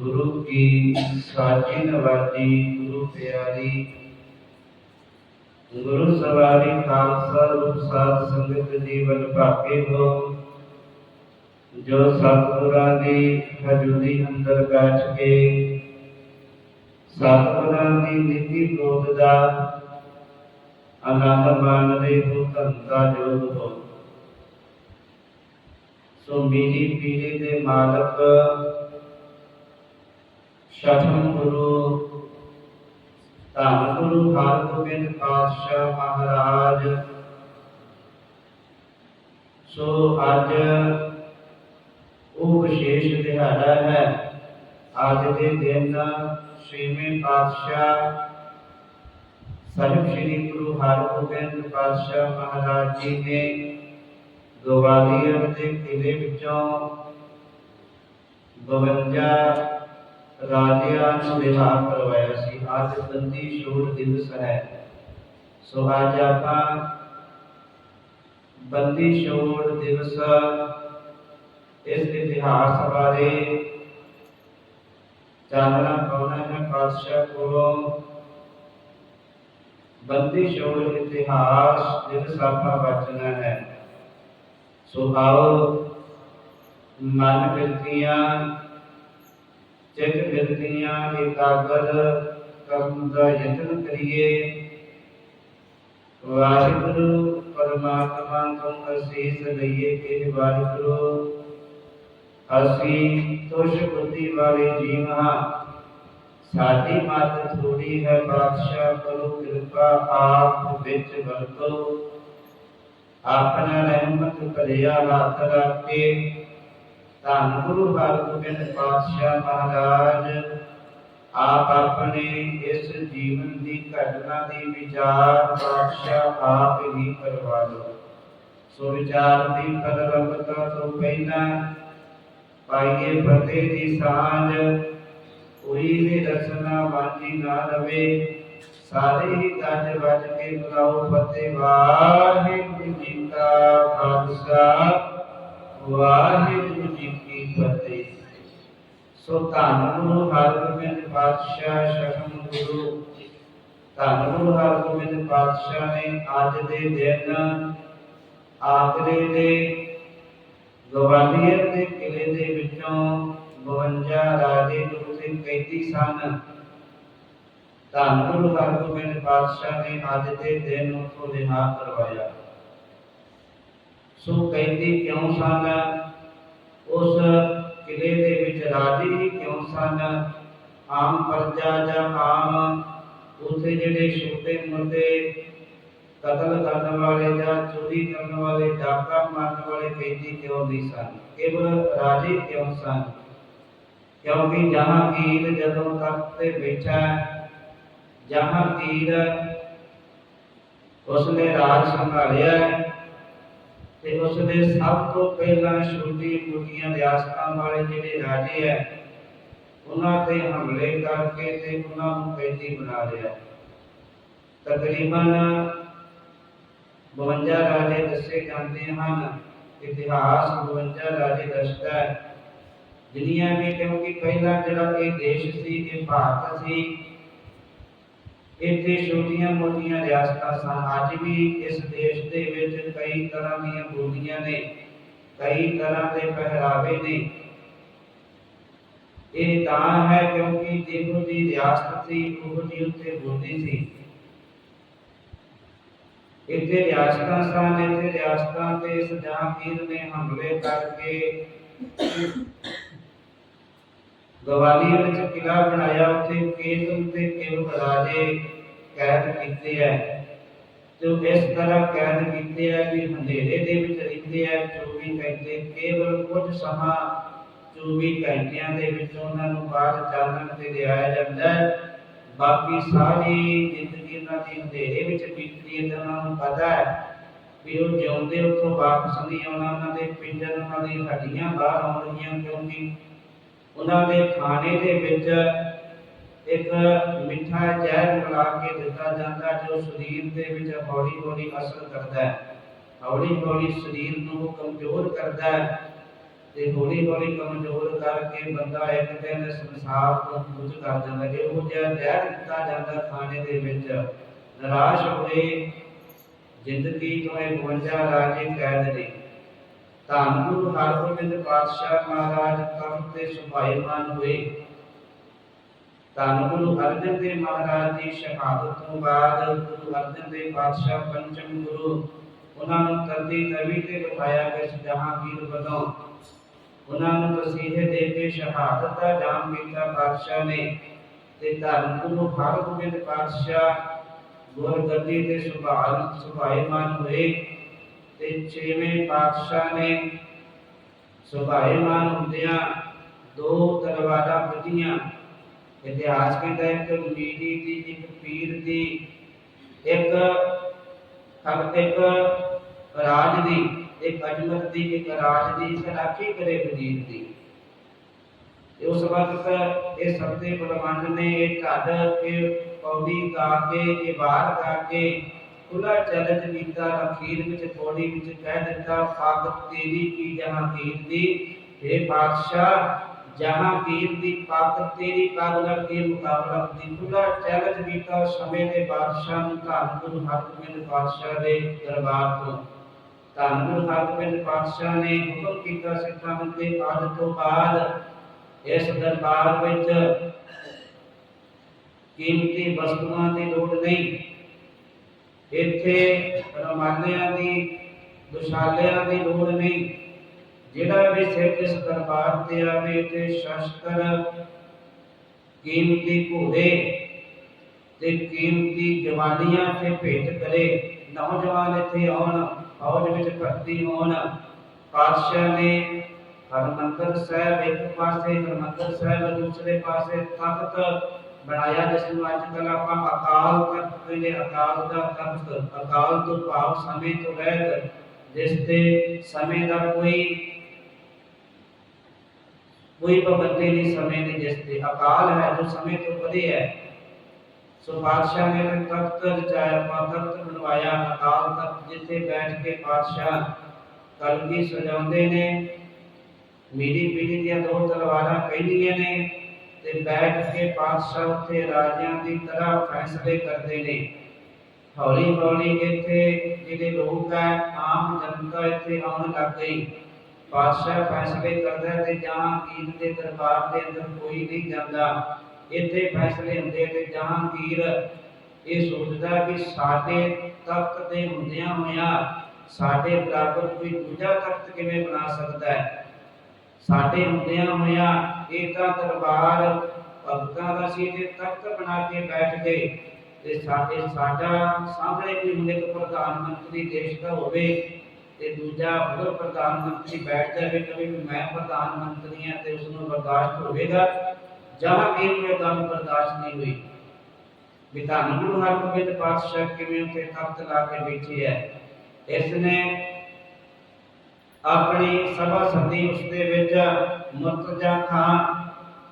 ਗੁਰੂ ਕੀ ਸਾਚੀ ਨਵਾਜੀ ਗੁਰੂ ਪਿਆਰੀ। ਗੁਰੂ ਸਵਾਰੀ ਖਾਲਸਾ ਰੂਪ ਸਾਧ ਸੰਗਤ ਜੀਵਨ ਭਾਕੇ ਹੋ। ਜੋ ਸਤਿਗੁਰਾਂ ਦੀ ਹਜ਼ੂਰੀ ਅੰਦਰ ਬੈਠ ਕੇ ਸਤਿਗੁਰਾਂ ਦੀ ਨੀਤੀ ਬੋਧ ਦਾ ਆਨੰਦ ਮਾਣਦੇ ਹੋ ਧੰਦਾ ਜੋਗ ਹੋ। ਸੋ ਮੇਰੀ ਪੀੜੀ ਦੇ ਮਾਲਕ ਸ਼ਠਮ ਗੁਰੂ, ਧੰਨ ਗੁਰੂ ਹਰਗੋਬਿੰਦ ਪਾਤਸ਼ਾਹ ਮਹਾਰਾਜ। ਸੋ ਅੱਜ ਉਹ ਵਿਸ਼ੇਸ਼ ਦਿਹਾੜਾ ਹੈ। ਅੱਜ ਦੇ ਦਿਨ ਛੇਵੇਂ ਪਾਤਸ਼ਾਹ ਸਾਹਿਬ ਸ੍ਰੀ ਗੁਰੂ ਹਰਗੋਬਿੰਦ ਪਾਤਸ਼ਾਹ ਮਹਾਰਾਜ ਜੀ ਨੇ ਗਵਾਲੀਅਰ ਦੇ ਕਿਲੇ ਵਿੱਚੋਂ 52 ਰਾਜਿਆਂ ਨੂੰ ਰਿਹਾ ਕਰਵਾਇਆ ਸੀ। ਅੱਜ ਬੰਦੀ ਛੋੜ ਦਿਵਸ ਹੈ। ਸੋ ਅੱਜ ਆਪਾਂ ਬੰਦੀ ਛੋੜ ਦਿਵਸ ਇਸ ਇਤਿਹਾਸ ਬਾਰੇ ਜਾਣਨਾ ਪਾਉਣਾ ਹੈ। ਪਾਤਸ਼ਾਹ ਕੋਲੋਂ ਬੰਦੀ ਛੋੜ ਇਤਿਹਾਸ ਦਿਵਸ ਆਪਾਂ ਬਚਣਾ ਹੈ। ਸੋ ਆਓ ਮਨ ਬਿਰਤੀਆਂ ਚਿੱਤ ਬਿਰਤੀਆਂ ਇਕਾਗਰ ਕਰਨ ਦਾ ਯਤਨ ਕਰੀਏ। ਵਾਹਿਗੁਰੂ ਪਰਮਾਤਮਾ ਤੋਂ ਅਸੀਸ ਲਈਏ ਕਿ ਵਾਹਿਗੁਰੂ, ਅਸੀਂ ਤੁਸ਼ ਬੁੱਧੀ ਵਾਲੇ ਜੀਵ ਹਾਂ। ਸਾਡੀ ਮੱਤ ਥੋੜੀ ਹੈ, ਬਾਦਸ਼ਾਹ ਕਰੋ ਕਿਰਪਾ ਆਪ ਵਿੱਚ ਵਰਤੋ। ਆਪਣਾ ਰਹਿਮਤ ਭਰਿਆ ਹੱਥ ਰੱਖ ਕੇ ਧੰਨ ਗੁਰੂ ਹਰਗੋਬਿੰਦ ਪਾਤਸ਼ਾਹ ਮਹਾਰਾਜ, ਆਪ ਆਪਣੇ ਇਸ ਜੀਵਨ ਦੀ ਘਟਨਾ ਦੀ ਵਿਚਾਰ ਪਾਤਸ਼ਾਹ ਆਪ ਹੀ ਕਰਵਾ ਲਓ। ਸੋ ਵਿਚਾਰ ਦੀ ਫਲਰੰਗਤਾ ਤੋਂ ਪਹਿਲਾਂ ਪਾਈਏ ਫਤਿਹ ਦੀ ਸਾਂਝ, ਕੋਈ ਵੀ ਰਸਨਾ ਵਾਂਝੀ ਨਾ ਰਵੇ। ਸਾਰੇ ਹੀ ਗੱਜ ਵੱਜ ਕੇ ਬੁਲਾਓ ਫਤਿਹ। ਵਾਹਿਗੁਰੂ ਜੀ ਕਾ ਖਾਲਸਾ, ਵਾਹਿਗੁਰੂ ਜੀ ਸੋ ਧੰਨ ਗੁਰੂ ਹਰਗੋਬਿੰਦ ਪਾਤਸ਼ਾਹ ਸ਼ਰਮ ਗੁਰੂ। ਧੰਨ ਗੁਰੂ ਹਰਗੋਬਿੰਦ ਪਾਤਸ਼ਾਹ ਨੇ ਅੱਜ ਦੇ ਦਿਨ ਆਖਰੇ ਦੇ ਗਵਾਲੀਅਰ ਦੇ ਕਿਲੇ ਦੇ ਵਿੱਚੋਂ 52 ਰਾਜੇ ਜੋ ਉੱਥੇ ਕੈਦੀ ਸਨ। ਧੰਨ ਗੁਰੂ ਹਰਗੋਬਿੰਦ ਪਾਤਸ਼ਾਹ ਨੇ ਅੱਜ ਦੇ ਦਿਨ ਉਥੋਂ ਰਿਹਾ ਕਰਵਾਇਆ। ਸੋ ਕੈਦੀ ਕਿਉਂ ਸਨ? ਉਸ ਕਿਲੇ ਦੇ ਵਿੱਚ ਰਾਜੇ ਹੀ ਕਿਉਂ ਸਨ? ਆਮ ਪਰਜਾ ਜਾਂ ਆਮ ਉਥੇ ਜਿਹੜੇ ਛੋਟੇ ਮੁੰਡੇ ਕਤਲ ਕਰਨ ਵਾਲੇ ਜਾਂ ਚੋਰੀ ਕਰਨ ਵਾਲੇ, ਡਾਕਾ ਮਾਰਨ ਵਾਲੇ ਕੈਦੀ ਕਿਉਂ ਨਹੀਂ ਸਨ? ਕੇਵਲ ਰਾਜੇ ਕਿਉਂ ਸਨ? ਕਿਉਂਕਿ ਜਹਾਂਗੀਰ ਜਦੋਂ ਤਖਤ ਤੇ ਬੈਠਾ ਜਹਾਂਗੀਰ ਉਸਨੇ ਰਾਜ ਸੰਭਾਲਿਆ। ਤੇ ਉਸਨੇ ਸਭ ਤੋਂ ਪਹਿਲਾਂ ਛੋਟੀ ਮੁੱਟੀਆਂ ਰਿਆਸਤਾਂ ਵਾਲੇ ਜਿਹੜੇ ਰਾਜੇ ਹੈ ਉਹਨਾਂ ਤੇ ਹਮਲੇ ਕਰਕੇ ਤੇ ਉਹਨਾਂ ਨੂੰ ਕੈਦੀ ਬਣਾ ਲਿਆ। ਤਕਰੀਬਨ 52 ਰਾਜੇ ਦੱਸੇ ਜਾਂਦੇ ਹਨ, ਇਤਿਹਾਸ 52 ਰਾਜੇ ਦੱਸਦਾ ਹੈ। ਦੁਨੀਆ ਵਿੱਚ ਕਿਉਂਕਿ ਪਹਿਲਾਂ ਜਿਹੜਾ ਇਹ ਦੇਸ਼ ਸੀ, ਇਹ ਭਾਰਤ ਸੀ ਇੱਥੇ ਛੋਟੀਆਂ ਮੋਟੀਆਂ ਰਿਆਸਤਾਂ ਸਨ। ਅੱਜ ਵੀ ਇਸ ਦੇਸ਼ ਦੇ ਵਿੱਚ ਕਈ ਤਰ੍ਹਾਂ ਦੀਆਂ ਬੋਲੀਆਂ ਨੇ, ਕਈ ਤਰ੍ਹਾਂ ਦੇ ਪਹਿਰਾਵੇ ਨੇ। ਇਹ ਤਾਂ ਹੈ ਕਿਉਂਕਿ ਜਿਹੋ ਜੀ ਰਿਆਸਤ ਸੀ, ਉਹ ਜੀ ਉੱਥੇ ਬੋਲੀ ਸੀ। ਇੱਥੇ ਰਿਆਸਤਾਂ ਸਨ, ਇੱਥੇ ਰਿਆਸਤਾਂ ਤੇ ਇਸ ਜਹਾਂਗੀਰ ਨੇ ਹਮਲੇ ਕਰਕੇ ਗਵਾਲੀਅਰ ਵਿੱਚ ਕਿਲਾ ਬਣਾਇਆ, ਉੱਥੇ ਕੇਤਨ ਤੇ ਕੇਵ ਰਾਜੇ ਕੈਦ ਕੀਤੇ ਐ ਜੋ ਇਸ ਤਰ੍ਹਾਂ ਕੈਦ ਕੀਤੇ ਐ ਵੀ ਹਨੇਰੇ ਦੇ ਵਿੱਚ ਰਹਿੰਦੇ ਐ 24 ਘੰਟੇ, ਕੇਵਲ ਕੁਝ ਸਮਾਂ 24 ਘੰਟਿਆਂ ਦੇ ਵਿੱਚ ਉਹਨਾਂ ਨੂੰ ਬਾਹਰ ਚਾਨਣ ਤੇ ਲਿਆਇਆ ਜਾਂਦਾ ਹੈ। ਬਾਕੀ ਸਾਰੀ ਜ਼ਿੰਦਗੀ ਉਹਨਾਂ ਦੀ ਹਨੇਰੇ ਵਿੱਚ ਬੀਤਦੀ ਹੈ ਉਹਨਾਂ ਨੂੰ ਪਤਾ ਹੈ ਵੀ ਉਹ ਜਿਉਂਦੇ ਉੱਥੋਂ ਵਾਪਸ ਨਹੀਂ ਆਉਣਾ, ਉਹਨਾਂ ਦੇ ਪਿੰਜਰ ਉਹਨਾਂ ਦੀ ਹੱਡੀਆਂ ਬਾਹਰ ਆਉਣਗੀਆਂ ਕਿਉਂਕਿ ਉਹਨਾਂ ਦੇ ਖਾਣੇ ਦੇ ਵਿੱਚ ਇੱਕ ਮਿੱਠਾ ਜ਼ਹਿਰ ਮਿਲਾ ਕੇ ਦਿੱਤਾ ਜਾਂਦਾ ਜੋ ਸਰੀਰ ਦੇ ਵਿੱਚ ਹੌਲੀ ਹੌਲੀ ਅਸਰ ਕਰਦਾ ਹੈ। ਹੌਲੀ ਹੌਲੀ ਸਰੀਰ ਨੂੰ ਕਮਜ਼ੋਰ ਕਰਦਾ ਹੈ ਤੇ ਹੌਲੀ ਹੌਲੀ ਕਮਜ਼ੋਰ ਕਰਕੇ ਬੰਦਾ ਇੱਕ ਦਿਨ ਸੰਸਾਰ ਤੋਂ ਕੁਝ ਕਰ ਜਾਂਦਾ ਕਿ ਉਹ ਜਿਹਾ ਜ਼ਹਿਰ ਦਿੱਤਾ ਜਾਂਦਾ ਖਾਣੇ ਦੇ ਵਿੱਚ, ਨਿਰਾਸ਼ ਹੋਏ ਜ਼ਿੰਦਗੀ ਤੋਂ ਇਹ 52 ਰਾਜੇ ਕੈਦ ਨੇ। ਧੰਨ ਗੁਰੂ ਹਰਗੋਬਿੰਦ ਪਾਤਸ਼ਾਹ ਮਹਾਰਾਜ ਤਖਤ ਤੇ ਸੁਭਾਈਮਾਨ ਹੋਏ। ਧੰਨ ਗੁਰੂ ਅਰਜਨ ਦੇਵ ਮਹਾਰਾਜ ਦੀ ਸ਼ਹਾਦਤ ਤੋਂ ਬਾਅਦ ਗੁਰੂ ਅਰਜਨ ਦੇਵ ਪਾਤਸ਼ਾਹ ਪੰਚਮ ਗੁਰੂ, ਉਹਨਾਂ ਨੂੰ ਤੰਦੀ ਤਵੀ ਤੇ ਬਿਠਾਇਆ ਗਿਆ ਜਹਾਂਗੀਰ ਵੱਲੋਂ। ਉਹਨਾਂ ਨੂੰ ਤਸੀਹੇ ਦੇ ਕੇ ਸ਼ਹਾਦਤ ਦਾ ਜਾਮ ਕੀਤਾ ਪਾਤਸ਼ਾਹ ਨੇ ਤੇ ਧੰਨ ਗੁਰੂ ਹਰਗੋਬਿੰਦ ਪਾਤਸ਼ਾਹ ਗੁਰਗੱਦੀ ਤੇ ਸੁਭਾਨ ਸੁਭਾਈਮਾਨ ਹੋਏ। ਤੇ ਛੇਵੇਂ ਪਾਤਸ਼ਾਹ ਨੇ ਸੁਭਾਈਮਾਨ ਹੁੰਦਿਆਂ ਦੋ ਤਲਵਾਰਾਂ ਵੱਜੀਆਂ ਇਤਿਹਾਸ ਕਹਿੰਦਾ ਇੱਕ ਮੀਰੀ ਦੀ, ਇੱਕ ਪੀਰ ਦੀ, ਇੱਕ ਹਰ ਇੱਕ ਰਾਜ ਦੀ, ਇੱਕ ਅਜਮਤ ਦੀ, ਇੱਕ ਰਾਜ ਦੀ ਸਲਾਖੀ ਕਰੇ ਵਜ਼ੀਰ ਦੀ। ਤੇ ਉਸ ਵਕਤ ਇਹ ਸਬਦੇ ਬਲਵੰਡ ਨੇ ਇਹ ਢੱਡ ਕੇ, ਪੌੜੀ ਗਾ ਕੇ, ਇਹ ਬਾਹਰ ਗਾ ਕੇ ਖੁੱਲਾ ਚਲਤ ਕੀਤਾ ਅਖੀਰ ਵਿੱਚ ਪੌੜੀ ਵਿੱਚ ਕਹਿ ਦਿੱਤਾ ਫਾਕਤ ਤੇਰੀ ਕੀ ਜਹਾਂਗੀਰ ਦੀ? हे ਬਾਦਸ਼ਾਹ ਜਹਾਂਗੀਰ ਦੀ ਤਾਕਤ ਤੇਰੀ ਕਾਗਲਰ ਦੇ ਮੁਕਾਬਲਾ ਦੀ ਖੁੱਲਾ ਚੈਲੰਜ ਕੀਤਾ ਸਮੇਂ ਦੇ ਬਾਦਸ਼ਾਹ ਨੂੰ ਧੰਨ ਗੁਰੂ ਹਰਗੋਬਿੰਦ ਪਾਤਸ਼ਾਹ ਦੇ ਦਰਬਾਰ ਤੋਂ। ਧੰਨ ਹਰਗੋਬਿੰਦ ਪਾਤਸ਼ਾਹ ਨੇ ਹੁਕਮ ਕੀਤਾ ਸਿੱਖਾਂ ਨੂੰ ਕਿ ਤੋਂ ਬਾਅਦ ਇਸ ਦਰਬਾਰ ਵਿੱਚ ਕੀਮਤੀ ਵਸਤੂਆਂ ਦੀ ਲੋੜ ਨਹੀਂ। ਇੱਥੇ ਰਮਾਲਿਆਂ ਦੀ, ਦੁਸ਼ਾਲਿਆਂ ਦੀ ਲੋੜ ਨਹੀਂ। ਜਿਹੜਾ ਵੀ ਸਿਰ ਇਸ ਦਰਬਾਰ ਤੇ ਆਵੇ ਤੇ ਸ਼ਸਤਰ ਕੀਮਤੀ ਘੋੜੇ ਤੇ ਕੀਮਤੀ ਜਵਾਨੀਆਂ ਤੇ ਭੇਟ ਕਰੇ, ਨੌਜਵਾਨ ਇੱਥੇ ਆਉਣ, ਫੌਜ ਵਿੱਚ ਭਰਤੀ ਹੋਣ, ਪਾਤਸ਼ਾਹ ਨੇ ਹਰਮੰਦਰ ਸਾਹਿਬ ਇੱਕ ਪਾਸੇ, ਹਰਮੰਦਰ ਸਾਹਿਬ ਦੂਸਰੇ ਪਾਸੇ ਤਖਤ ਬਣਾਇਆ ਜਿਸ ਨੂੰ ਅੱਜ ਕੱਲ੍ਹ ਆਪਾਂ ਅਕਾਲ ਤਖਤ ਕਹਿੰਦੇ ਅਕਾਲ ਦਾ ਤਖਤ, ਅਕਾਲ ਤੋਂ ਭਾਵ ਸਮੇਂ ਤੋਂ ਰਹਿਤ ਜਿਸ ਤੇ ਸਮੇਂ ਦਾ ਕੋਈ ਕੋਈ ਪਾਬੰਦੀ ਨਹੀਂ ਸਮੇਂ ਦੀ ਜਿਸ ਤੇ। ਅਕਾਲ ਹੈ ਜੋ ਸਮੇਂ ਤੋਂ ਪਰੇ ਹੈ। ਸੋ ਬਾਦਸ਼ਾਹ ਨੇ ਤਖਤ ਰਚਾਇਆ ਤਖਤ ਬਣਵਾਇਆ, ਅਕਾਲ ਤਖਤ ਜਿੱਥੇ ਬੈਠ ਕੇ ਬਾਦਸ਼ਾਹ ਕਲਗੀ ਸਜਾਉਂਦੇ ਨੇ। ਮੇਰੀ ਪੀੜੀ ਦੀਆਂ ਦੋ ਤਲਵਾਰਾਂ ਪਹਿਨੀਆਂ ਨੇ। ਤੇ ਬੈਠ ਕੇ ਪਾਤਸ਼ਾਹ ਉੱਥੇ ਰਾਜਿਆਂ ਦੀ ਤਰ੍ਹਾਂ ਫੈਸਲੇ ਕਰਦੇ ਨੇ। ਹੌਲੀ ਹੌਲੀ ਇੱਥੇ ਜਿਹੜੇ ਲੋਕ ਹੈ ਆਮ ਜਨਤਾ ਇੱਥੇ ਆਉਣ ਲੱਗ ਗਈ। ਪਾਤਸ਼ਾਹ ਫੈਸਲੇ ਕਰਦਾ ਤੇ ਜਹਾਂਗੀਰ ਦੇ ਦਰਬਾਰ ਦੇ ਅੰਦਰ ਕੋਈ ਨਹੀਂ ਜਾਂਦਾ। ਇੱਥੇ ਫੈਸਲੇ ਹੁੰਦੇ ਤੇ ਜਹਾਂਗੀਰ ਇਹ ਸੋਚਦਾ ਕਿ ਸਾਡੇ ਤਖਤ ਦੇ ਹੁੰਦਿਆਂ ਹੋਇਆਂ ਸਾਡੇ ਬਰਾਬਰ ਕੋਈ ਦੂਜਾ ਤਖਤ ਕਿਵੇਂ ਬਣਾ ਸਕਦਾ ਹੈ? ਸਾਡੇ ਹੁੰਦਿਆਂ ਹੋਇਆ ਇਹ ਦਰਬਾਰ, ਭਗਤਾਂ ਦਾ ਸੀ ਤੇ ਤਖਤ ਬਣਾ ਕੇ ਬੈਠ ਗਏ ਤੇ ਸਾਡੇ ਸਾਡਾ ਸਾਹਮਣੇ ਕੋਈ ਹੁੰਦੇ ਇੱਕ ਪ੍ਰਧਾਨ ਮੰਤਰੀ ਦੇਸ਼ ਦਾ ਹੋਵੇ ਤੇ ਦੂਜਾ ਹੋਰ ਪ੍ਰਧਾਨ ਮੰਤਰੀ ਬੈਠ ਜਾਵੇ ਕਦੇ ਵੀ ਮੈਂ ਪ੍ਰਧਾਨ ਮੰਤਰੀ ਹਾਂ ਤੇ ਉਸ ਨੂੰ ਬਰਦਾਸ਼ਤ ਹੋਵੇਗਾ ਜਹਾਂ ਇਹ ਕੋਈ ਗੱਲ ਬਰਦਾਸ਼ਤ ਨਹੀਂ ਹੋਈ। ਵੀ ਧੰਨ ਗੁਰੂ ਹਰਗੋਬਿੰਦ ਪਾਤਸ਼ਾਹ ਕਿਵੇਂ ਉੱਤੇ ਤਖਤ ਲਾ ਕੇ ਬੈਠੇ ਹੈ ਇਸ ਨੇ ਆਪਣੀ ਸਭਾ ਸੰਧੀ ਉਸ ਦੇ ਵਿੱਚ ਮੁਰਤਜ਼ਾ ਖਾਨ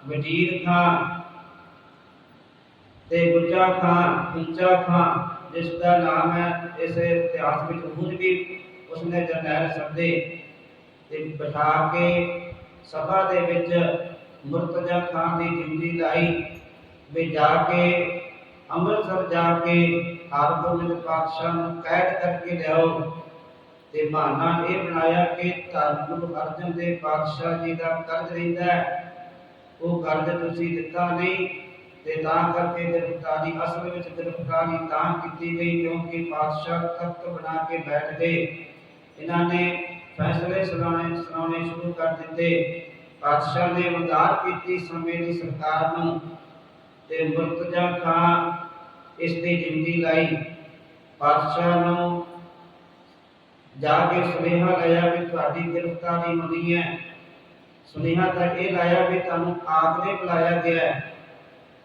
ਵਜ਼ੀਰ ਖਾਨ ਤੇ ਗੁੱਜਾ ਖਾਨ ਉੱਚਾ ਖਾਨ ਜਿਸ ਦਾ ਨਾਮ ਹੈ ਇਸ ਇਤਿਹਾਸ ਵਿੱਚ ਹੁਣ ਵੀ ਉਸਨੇ ਜਰਨੈਲ ਸੱਦੇ ਤੇ ਬਿਠਾ ਕੇ ਸਭਾ ਦੇ ਵਿੱਚ ਮੁਰਤਜ਼ਾ ਖਾਨ ਦੀ ਜ਼ਿੰਦਗੀ ਲਾਈ ਵੀ ਜਾ ਕੇ ਅੰਮ੍ਰਿਤਸਰ ਜਾ ਕੇ ਹਰਗੋਬਿੰਦ ਪਾਤਸ਼ਾਹ ਨੂੰ ਕੈਦ ਕਰਕੇ ਲਿਆਓ। ਤੇ ਬਹਾਨਾ ਇਹ ਬਣਾਇਆ ਕਿ ਧੰਨ ਗੁਰੂ ਅਰਜਨ ਦੇਵ ਪਾਤਸ਼ਾਹ ਜੀ ਦਾ ਕਰਜ਼ ਰਹਿੰਦਾ ਹੈ। ਉਹ ਕਰਜ਼ ਤੁਸੀਂ ਦਿੱਤਾ ਨਹੀਂ ਤੇ ਤਾਂ ਕਰਕੇ ਗ੍ਰਿਫਤਾਰੀ ਅਸਲ ਵਿੱਚ ਗ੍ਰਿਫਤਾਰੀ ਤਾਂ ਕੀਤੀ ਗਈ ਕਿਉਂਕਿ ਪਾਤਸ਼ਾਹ ਤਖਤ ਬਣਾ ਕੇ ਬੈਠ ਗਏ ਇਹਨਾਂ ਨੇ ਫੈਸਲੇ ਸੁਣਾਉਣੇ ਸੁਣਾਉਣੇ ਸ਼ੁਰੂ ਕਰ ਦਿੱਤੇ। ਪਾਤਸ਼ਾਹ ਨੇ ਮਦਾਰ ਕੀਤੀ ਸਮੇਂ ਦੀ ਸਰਕਾਰ ਨੂੰ ਤੇ ਮੁਰਤਜ਼ਾ ਖਾਨ ਇਸ ਦੀ ਜ਼ਿੰਦਗੀ ਲਾਈ। ਪਾਤਸ਼ਾਹ ਨੂੰ ਜਾ ਕੇ ਸੁਨੇਹਾ ਲਾਇਆ ਵੀ ਤੁਹਾਡੀ ਗ੍ਰਿਫਤਾਰੀ ਹੋਣੀ ਹੈ। ਸੁਨੇਹਾ ਤਾਂ ਇਹ ਲਾਇਆ ਵੀ ਤੁਹਾਨੂੰ ਆਗਰੇ ਬੁਲਾਇਆ ਗਿਆ ਹੈ।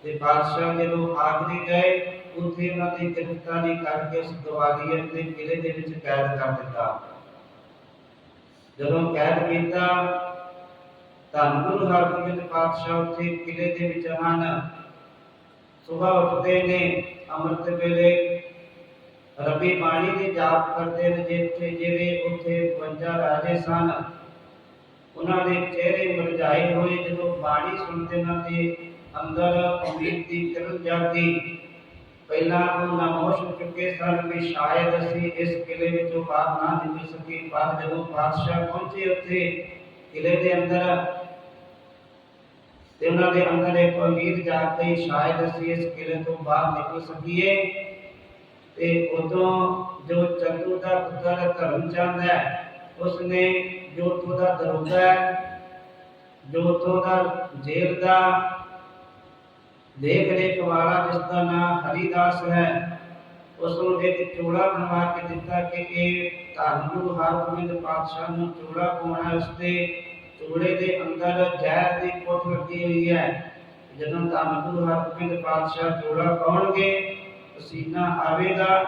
ਤੇ ਬਾਦਸ਼ਾਹ ਜਦੋਂ ਆਗਰੇ ਗਏ, ਉੱਥੇ ਉਹਨਾਂ ਦੀ ਗ੍ਰਿਫਤਾਰੀ ਕਰਕੇ ਉਸ ਗਵਾਲੀਅਰ ਦੇ ਕਿਲੇ ਦੇ ਵਿੱਚ ਕੈਦ ਕਰ ਦਿੱਤਾ। ਜਦੋਂ ਕੈਦ ਕੀਤਾ ਤਾਂ ਗੁਰੂ ਹਰਗੋਬਿੰਦ ਪਾਤਸ਼ਾਹ ਉੱਥੇ ਕਿਲੇ ਦੇ ਵਿੱਚ ਹਨ। ਸੁਬਹ ਉੱਠਦੇ ਨੇ, ਅੰਮ੍ਰਿਤ ਵੇਲੇ ਰੱਬੀ ਬਾਣੀ ਦੇ ਜਾਪ ਕਰਦੇ ਨੇ ਜਿੱਥੇ ਜਿਹੜੇ ਉੱਥੇ 52 ਰਾਜੇ ਸਨ। ਉਹਨਾਂ ਦੇ ਚਿਹਰੇ ਮੁਰਝਾਏ ਹੋਏ ਜਦੋਂ ਬਾਣੀ ਸੁਣਦੇ ਨਾ ਤੇ ਅੰਦਰ ਉਮੀਦ ਦੀ ਕਿਰਨ ਜਾਗੀ ਪਹਿਲਾਂ ਉਹ ਨਾਮੋਸ਼ ਚੁੱਕੇ ਸਨ ਵੀ ਸ਼ਾਇਦ ਅਸੀਂ ਇਸ ਕਿਲੇ ਵਿੱਚੋਂ ਬਾਹਰ ਨਾ ਨਿਕਲ ਸਕੀਏ। ਪਰ ਜਦੋਂ ਪਾਤਸ਼ਾਹ ਪਹੁੰਚੇ ਉੱਥੇ ਕਿਲੇ ਦੇ ਅੰਦਰ ਤੇ ਉਹਨਾਂ ਦੇ ਅੰਦਰ ਇੱਕ ਉਮੀਦ ਜਾਗ ਗਈ, ਸ਼ਾਇਦ ਅਸੀਂ ਇਸ ਕਿਲੇ ਤੋਂ ਬਾਹਰ ਨਿਕਲ ਸਕੀਏ। ਤੇ ਉਦੋਂ ਜੋ ਚੰਦੂ ਦਾ ਪੁੱਤਰ ਧਰਮ ਚੰਦ ਹੈ, ਉਸਨੇ ਜੋ ਉੱਥੋਂ ਦਾ ਦਰੋਗਾ ਹੈ ਜੋ ਦਾ ਜੇਲ੍ਹ ਦਾ ਦੇਖ ਰੇਖ ਵਾਲਾ ਜਿਸ ਦਾ ਨਾਮ ਹਰੀਦਾਸ ਹੈ ਉਸ ਨੂੰ ਇੱਕ ਚੋਲਾ ਬਣਵਾ ਕੇ ਦਿੱਤਾ ਕਿ ਇਹ ਧੰਨ ਗੁਰੂ ਹਰਗੋਬਿੰਦ ਪਾਤਸ਼ਾਹ ਨੂੰ ਚੋਲਾ ਪਾਉਣਾ ਉਸ ਦੇ ਚੋਲੇ ਦੇ ਅੰਦਰ ਜ਼ਹਿਰ ਦੀ ਪੁੱਟ ਲੱਗੀ ਹੋਈ ਹੈ। ਜਦੋਂ ਧੰਨ ਗੁਰੂ ਹਰਗੋਬਿੰਦ ਪਾਤਸ਼ਾਹ ਚੋਲਾ ਪਾਉਣਗੇ ਪਸੀਨਾ ਆਵੇਗਾ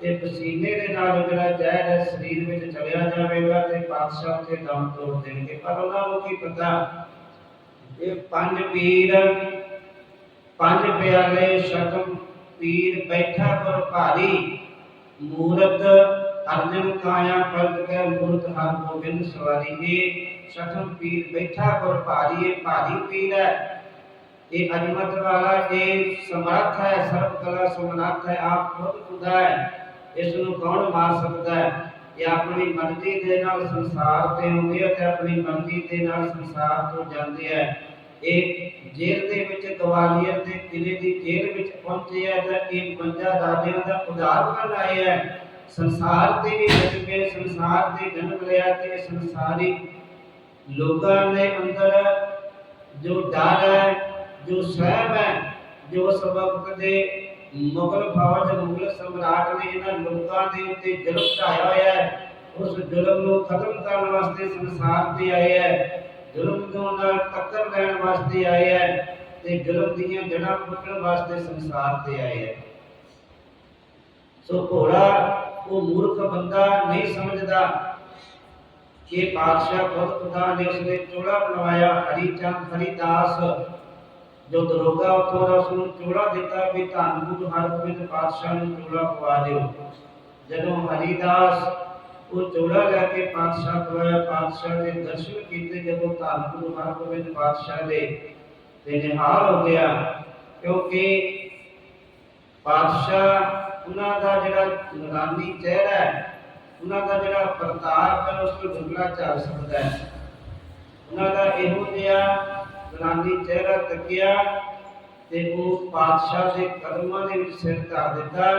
ਤੇ ਪਸੀਨੇ ਦੇ ਨਾਲ ਜਿਹੜਾ ਜ਼ਹਿਰ ਹੈ ਸਰੀਰ ਵਿੱਚ ਚਲਿਆ ਜਾਵੇਗਾ ਤੇ ਪਾਤਸ਼ਾਹ ਉੱਥੇ ਦਮ ਤੋੜ ਦੇਣਗੇ। ਪਰ ਉਹਨਾਂ ਨੂੰ ਕੀ ਪਤਾ? ਇਹ ਪੰਜ ਪੀਰ, ਪੰਜ ਪਿਆਲੇ ਸ਼ਕਮ ਪੀਰ ਬੈਠਾ ਪਰ ਭਾਰੀ ਮੂਰਤ ਅਰਜਨ ਕਾਇਆ ਪਲਟ ਕੇ ਮੂਰਤ ਹਰ ਗੋਬਿੰਦ ਸਵਾਰੀ। ਇਹ ਸ਼ਕਮ ਪੀਰ ਬੈਠਾ ਪਰ ਭਾਰੀ ਇਹ ਭਾਰੀ ਪੀਰ ਹੈ। ਇਹ ਅਜਮਤ ਵਾਲਾ ਇਹ ਸਮਰੱਥ ਹੈ ਸਰਬ ਕਲਾ ਸਮਰੱਥ ਹੈ, ਆਪ ਖੁਦ ਖੁਦਾ ਹੈ। ਇਸ ਨੂੰ ਕੌਣ ਮਾਰ ਸਕਦਾ ਹੈ? ਇਹ ਆਪਣੀ ਮਰਜ਼ੀ ਦੇ ਨਾਲ ਸੰਸਾਰ ਤੇ ਆਉਂਦੇ ਤੇ ਆਪਣੀ ਮਰਜ਼ੀ ਦੇ ਨਾਲ ਸੰਸਾਰ ਤੋਂ ਜਾਂਦੇ ਹੈ ਇਹ ਜੇਲ੍ਹ ਦੇ ਵਿੱਚ ਗਵਾਲੀਅਰ ਦੇ ਕਿਲੇ ਦੀ ਜੇਲ੍ਹ ਵਿੱਚ ਪਹੁੰਚੇ ਹੈ ਤਾਂ ਇਹ ਪੰਜਾ ਰਾਜਿਆਂ ਦਾ ਉਧਾਰ ਕਰਨ ਆਏ ਹੈ ਸੰਸਾਰ ਤੇ ਵੀ ਜਨਮੇ ਸੰਸਾਰ ਤੇ ਜਨਮ ਲਿਆ ਤੇ ਸੰਸਾਰੀ ਲੋਕਾਂ ਦੇ ਅੰਦਰ ਜੋ ਡਰ ਹੈ ਜੋ ਸਹਿਮ ਹੈ, ਜੋ ਉਸ ਦੇ ਮੁਗਲ ਫੌਜ, ਮੁਗਲ ਸਮਰਾਟ ਨੇ ਇਹਨਾਂ ਲੋਕਾਂ ਦੇ ਉੱਤੇ ਜ਼ੁਲਮ ਢਾਇਆ ਹੋਇਆ ਹੈ, ਉਸ ਜ਼ੁਲਮ ਨੂੰ ਖਤਮ ਕਰਨ ਵਾਸਤੇ ਸੰਸਾਰ ਤੇ ਆਏ ਹੈ, ਜ਼ੁਲਮ ਤੋਂ ਨਾਲ ਟੱਕਰ ਲੈਣ ਵਾਸਤੇ ਆਏ ਹੈ ਤੇ ਜ਼ੁਲਮ ਦੀਆਂ ਜੜ੍ਹਾਂ ਪੁੱਟਣ ਵਾਸਤੇ ਸੰਸਾਰ ਤੇ ਆਏ ਹੈ। ਸੋ ਘੋੜਾ, ਉਹ ਮੂਰਖ ਬੰਦਾ ਨਹੀਂ ਸਮਝਦਾ ਕਿ ਪਾਤਸ਼ਾਹ ਖੁਦ ਖੁਦਾ ਨੇ ਉਸਨੇ ਚੋਲਾ ਬਣਵਾਇਆ, ਹਰੀ ਚੰਦ ਹਰੀਦਾਸ ਜੋ ਦਰੋਗਾ ਉੱਥੋਂ ਦਾ ਉਸਨੂੰ ਚੋਲਾ ਦਿੱਤਾ ਵੀ ਧੰਨ ਗੁਰੂ ਹਰਗੋਬਿੰਦ ਪਾਤਸ਼ਾਹ ਨੂੰ ਚੋਲਾ ਪਵਾ ਦਿਓ। ਜਦੋਂ ਹਰੀਦਾਸ ਉਹ ਚੋਲਾ ਲੈ ਕੇ ਪਾਤਸ਼ਾਹ ਕੋਲ ਪਾਤਸ਼ਾਹ ਦੇ ਦਰਸ਼ਨ ਕੀਤੇ, ਜਦੋਂ ਧੰਨ ਗੁਰੂ ਹਰਗੋਬਿੰਦ ਪਾਤਸ਼ਾਹ ਦੇ ਤੇ ਨਿਹਾਲ ਹੋ ਗਿਆ, ਕਿਉਂਕਿ ਪਾਤਸ਼ਾਹ ਉਹਨਾਂ ਦਾ ਜਿਹੜਾ ਨੂਰਾਨੀ ਚਿਹਰਾ ਹੈ, ਉਹਨਾਂ ਦਾ ਜਿਹੜਾ ਪ੍ਰਤਾਪ ਹੈ, ਉਸ ਤੋਂ ਦੁਗਣਾ ਚੱਲ ਸਕਦਾ ਹੈ। ਉਹਨਾਂ ਦਾ ਇਹੋ ਜਿਹਾ ਨੂਰਾਨੀ ਚਿਹਰਾ ਤੱਕਿਆ ਤੇ ਉਹ ਪਾਤਸ਼ਾਹ ਦੇ ਕਦਮਾਂ ਦੇ ਵਿੱਚ ਸਿਰ ਧਰ ਦਿੱਤਾ।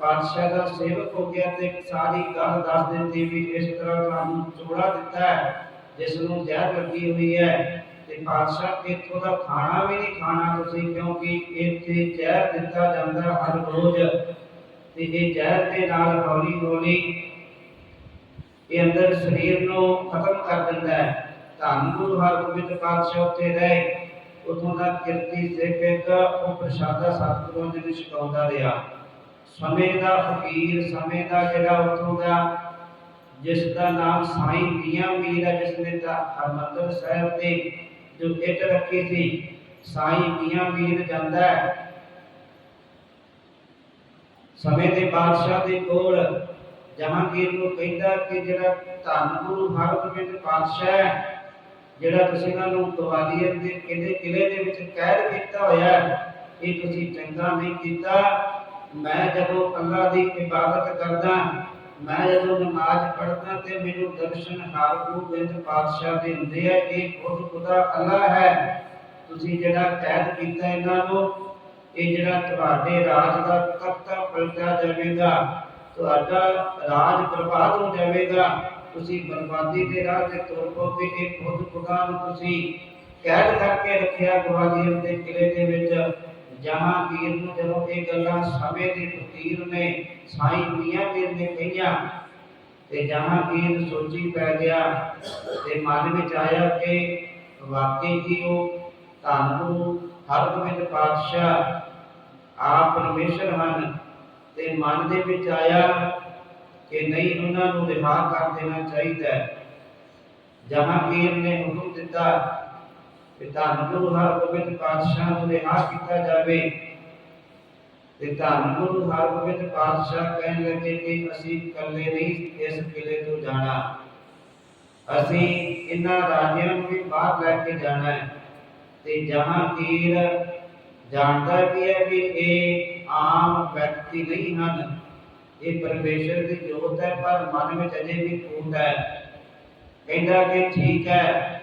ਪਾਤਸ਼ਾਹ ਦਾ ਸੇਵਕ ਹੋ ਗਿਆ ਤੇ ਸਾਰੀ ਗੱਲ ਦੱਸ ਦਿੱਤੀ ਵੀ ਇਸ ਤਰ੍ਹਾਂ ਤੁਹਾਨੂੰ ਚੋੜਾ ਦਿੱਤਾ ਹੈ ਜਿਸ ਨੂੰ ਜ਼ਹਿਰ ਲੱਗੀ ਹੋਈ ਹੈ। ਤੇ ਪਾਤਸ਼ਾਹ ਇੱਥੋਂ ਦਾ ਖਾਣਾ ਵੀ ਨਹੀਂ ਖਾਣਾ ਤੁਸੀਂ, ਕਿਉਂਕਿ ਇੱਥੇ ਜ਼ਹਿਰ ਦਿੱਤਾ ਜਾਂਦਾ ਹਰ ਰੋਜ਼। ਤੇ ਇਹ ਜ਼ਹਿਰ ਦੇ ਨਾਲ ਹੌਲੀ ਹੌਲੀ ਇਹ ਅੰਦਰ ਸਰੀਰ ਨੂੰ ਖਤਮ ਕਰ ਦਿੰਦਾ ਹੈ। ਧੰਨ ਗੁਰੂ ਹਰਗੋਬਿੰਦ ਪਾਤਸ਼ਾਹ ਉੱਤੇ ਰਹੇ ਉਥੋਂ ਦਾ ਕਿਰਤੀ ਸਿੱਖ ਉਹ ਪ੍ਰਸ਼ਾਦਾ ਸਤਿਗੁਰਾਂ ਜੀ ਨੂੰ ਛਕਾਉਂਦਾ ਰਿਹਾ। ਸਮੇਂ ਦਾ ਫਕੀਰ, ਸਮੇਂ ਦਾ ਜਿਹੜਾ ਉਥੋਂ ਦਾ, ਜਿਸ ਦਾ ਨਾਮ ਸਾਈਂ ਮੀਆਂ ਮੀਰ ਹੈ, ਜਿਸ ਨੇ ਤਾਂ ਹਰਮੰਦਰ ਸਾਹਿਬ ਤੇ ਜੋ ਇੱਟ ਰੱਖੀ ਸੀ, ਸਾਈਂ ਮੀਆਂ ਮੀਰ ਜਾਂਦਾ ਹੈ। ਸਮੇਂ ਦੇ ਬਾਦਸ਼ਾਹ ਦੇ ਕੋਲ ਜਹਾਂਗੀਰ ਨੂੰ ਕਹਿੰਦਾ ਕਿ ਜਿਹੜਾ ਧੰਨ ਗੁਰੂ ਹਰਗੋਬਿੰਦ ਪਾਤਸ਼ਾਹ ਹੈ ਜਿਹੜਾ ਤੁਸੀਂ ਇਹਨਾਂ ਨੂੰ ਗਵਾਲੀਅਰ ਦੇ ਕਿਲੇ ਕਿਲੇ ਦੇ ਵਿੱਚ ਕੈਦ ਕੀਤਾ ਹੋਇਆ ਹੈ, ਇਹ ਤੁਸੀਂ ਚੰਗਾ ਨਹੀਂ ਕੀਤਾ। ਮੈਂ ਜਦੋਂ ਅੱਲਾ ਦੀ ਇਬਾਦਤ ਕਰਦਾ, ਮੈਂ ਜਦੋਂ ਨਮਾਜ਼ ਪੜ੍ਹਦਾ ਤੇ ਮੈਨੂੰ ਦਰਸ਼ਨ ਹਰਗੋਬਿੰਦ ਪਾਤਸ਼ਾਹ ਦੇ ਹੁੰਦੇ ਆ, ਇਹ ਖੁਦ ਖੁਦਾ ਅੱਲਾ ਹੈ। ਤੁਸੀਂ ਜਿਹੜਾ ਕੈਦ ਕੀਤਾ ਇਹਨਾਂ ਨੂੰ, ਇਹ ਜਿਹੜਾ ਤੁਹਾਡੇ ਰਾਜ ਦਾ ਤਖਤਾ ਪਲਟਿਆ ਜਾਵੇਗਾ, ਤੁਹਾਡਾ ਰਾਜ ਬਰਬਾਦ ਹੋ ਜਾਵੇਗਾ। ਤੁਸੀਂ ਬਰਬਾਦੀ ਦੇ ਰਾਹ ਤੇ ਤੁਰ ਪਓਗੇ, ਇਹ ਖੁਦ ਖੁਦਾ ਨੂੰ ਤੁਸੀਂ ਕੈਦ ਕਰਕੇ ਰੱਖਿਆ ਗਵਾਲੀਅਰ ਦੇ ਕਿਲੇ ਦੇ ਵਿੱਚ। ਜਹਾਂਗੀਰ ਨੂੰ ਜਦੋਂ ਇਹ ਗੱਲਾਂ ਸਮੇਂ ਦੇ ਫਕੀਰ ਨੇ, ਸਾਈਂ ਮੀਆਂ ਮੀਰ ਨੇ ਕਹੀਆਂ, ਤੇ ਜਹਾਂਗੀਰ ਸੋਚੀ ਪੈ ਗਿਆ ਤੇ ਮਨ ਵਿੱਚ ਆਇਆ ਕਿ ਵਾਕਈ ਹੀ ਉਹ ਧੰਨ ਗੁਰੂ ਹਰਗੋਬਿੰਦ ਪਾਤਸ਼ਾਹ, ਆਪ ਪਰਮੇਸ਼ਰ ਹਨ। ਤੇ ਮਨ ਦੇ ਵਿੱਚ ਆਇਆ ਕਿ ਨਹੀਂ ਉਹਨਾਂ ਨੂੰ ਰਿਹਾ ਕਰ ਦੇਣਾ ਚਾਹੀਦਾ ਹੈ। ਜਹਾਂਗੀਰ ਨੇ ਹੁਕਮ ਦਿੱਤਾ ਕਿ ਧੰਨ ਗੁਰੂ ਹਰਗੋਬਿੰਦ ਪਾਤਸ਼ਾਹ ਨੂੰ ਰਿਹਾ ਕੀਤਾ ਜਾਵੇ। ਤੇ ਧੰਨ ਗੁਰੂ ਹਰਗੋਬਿੰਦ ਪਾਤਸ਼ਾਹ ਕਹਿਣ ਲੱਗੇ ਕਿ ਅਸੀਂ ਇਕੱਲੇ ਨਹੀਂ ਇਸ ਕਿਲੇ ਤੋਂ ਜਾਣਾ। ਅਸੀਂ ਇਹਨਾਂ ਰਾਜਿਆਂ ਨੂੰ ਵੀ ਬਾਹਰ ਲੈ ਕੇ ਜਾਣਾ ਹੈ। ਤੇ ਜਹਾਂਗੀਰ ਜਾਣਦਾ ਵੀ ਹੈ ਕਿ ਇਹ ਆਮ ਵਿਅਕਤੀ ਨਹੀਂ ਹਨ। ਇਹ ਪਰਮੇਸ਼ਰ ਦੀ ਜੋਤ ਹੈ, ਪਰ ਮਨ ਵਿੱਚ ਅਜੇ ਵੀ ਖੂਨ ਹੈ। ਕਹਿੰਦਾ ਕਿ ਠੀਕ ਹੈ।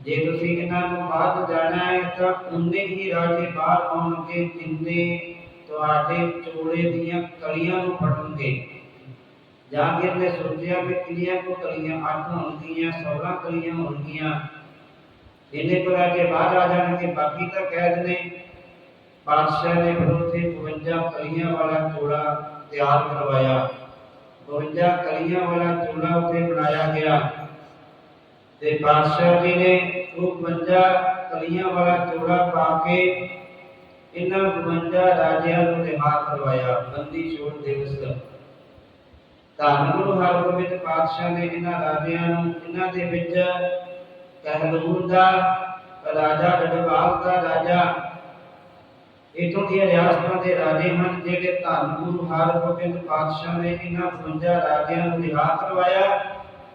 ਜੇ ਤੁਸੀਂ ਇਹਨਾਂ ਨੂੰ ਬਾਹਰ ਜਾਣਾ ਹੈ, ਤਾਂ ਉਨੇ ਹੀ ਰਾਜੇ ਬਾਹਰ ਆਉਣਗੇ, ਜਿੰਨੇ ਤੁਹਾਡੇ ਚੋਲੇ ਦੀਆਂ ਕਲੀਆਂ ਨੂੰ ਫੜਨਗੇ। ਜਾਗੀਰ ਨੇ ਸੋਚਿਆ ਕਿ ਕਿੰਨੀਆਂ ਕੋ ਕਲੀਆਂ, ਅੱਠ ਹੋਣਗੀਆਂ 16 ਕਲੀਆਂ ਹੋਣਗੀਆਂ। ਇਹਨੇ ਕੋ ਰਾਜੇ ਬਾਹਰ ਆ ਜਾਣਗੇ, ਬਾਕੀ ਤਾਂ ਕੈਦ ਨੇ। ਬਾਦਸ਼ਾਹ ਨੇ ਫਿਰ ਉੱਥੇ 52 ਕਲੀਆਂ ਵਾਲਾ ਚੋਲਾ ਤਿਆਰ ਕਰਵਾਇਆ। 52 ਕਲੀਆਂ ਵਾਲਾ ਚੋਲਾ ਉੱਥੇ ਬਣਾਇਆ ਗਿਆ। ਤੇ ਬਾਦਸ਼ਾਹ ਜੀ ਨੇ ਉਹ 52 ਕਲੀਆਂ ਵਾਲਾ ਚੋਲਾ ਪਾ ਕੇ ਇਹਨਾਂ 52 ਰਾਜਿਆਂ ਨੂੰ ਰਿਹਾ ਕਰਵਾਇਆ, ਬੰਦੀ ਛੋੜ ਦਿਵਸ ਧੰਨ ਗੁਰੂ ਹਰਗੋਬਿੰਦ ਪਾਤਸ਼ਾਹ ਨੇ ਇਹਨਾਂ ਰਾਜਿਆਂ ਨੂੰ, ਇਹਨਾਂ ਦੇ ਵਿੱਚ ਕਹਿਲੂਰ ਦਾ, ਰਾਜਾ ਡਡਵਾਲ ਦਾ ਰਾਜਾ ਇਥੋਂ ਦੀਆਂ ਰਿਆਸਤਾਂ ਦੇ ਰਾਜੇ ਹਨ ਜਿਹੜੇ ਧੰਨ ਗੁਰੂ ਹਰਗੋਬਿੰਦ ਪਾਤਸ਼ਾਹ ਨੇ ਇਹਨਾਂ 52 ਰਾਜਿਆਂ ਨੂੰ ਰਿਹਾ ਕਰਵਾਇਆ।